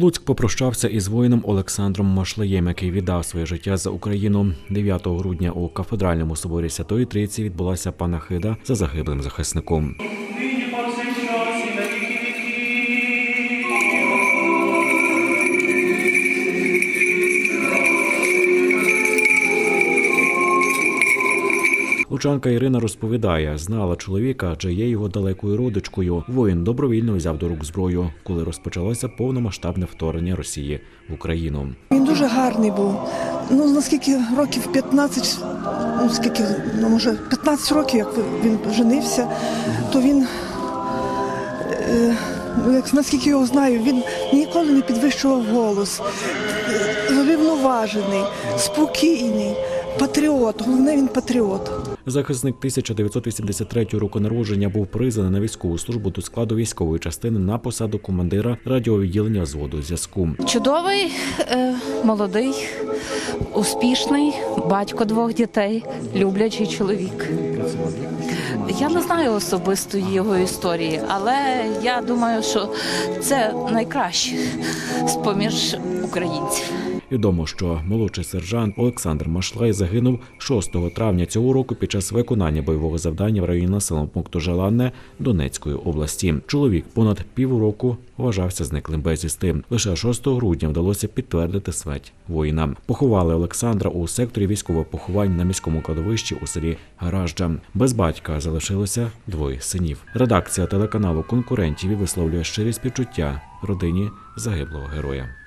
Луцьк попрощався із воїном Олександром Машлеєм, який віддав своє життя за Україну. 9 грудня у кафедральному соборі Святої Трійці відбулася панахида за загиблим захисником. Лучанка Ірина розповідає, знала чоловіка, адже є його далекою родичкою. Воїн добровільно взяв до рук зброю, коли розпочалося повномасштабне вторгнення Росії в Україну. Він дуже гарний був. Ну, наскільки років 15, ну скільки, ну може 15 років, як він женився, то він, е, ну, наскільки його знаю, він ніколи не підвищував голос. Е, Рівноважений, спокійний, патріот. Головне він патріот. Захисник 1983 року народження був призваний на військову службу до складу військової частини на посаду командира радіовідділення взводу зв'язку. Чудовий, е, молодий, успішний, батько двох дітей, люблячий чоловік. Я не знаю особисто його історії, але я думаю, що це найкраще з поміж українців. Відомо, що молодший сержант Олександр Машлай загинув 6 травня цього року під час виконання бойового завдання в районі населеного пункту Желанне Донецької області. Чоловік понад півроку вважався зниклим безвісти. Лише 6 грудня вдалося підтвердити смерть воїна. Поховали Олександра у секторі військових поховань на міському кладовищі у селі Гаражджа. Без батька залишилося двоє синів. Редакція телеканалу конкурентів висловлює щирі співчуття родині загиблого героя.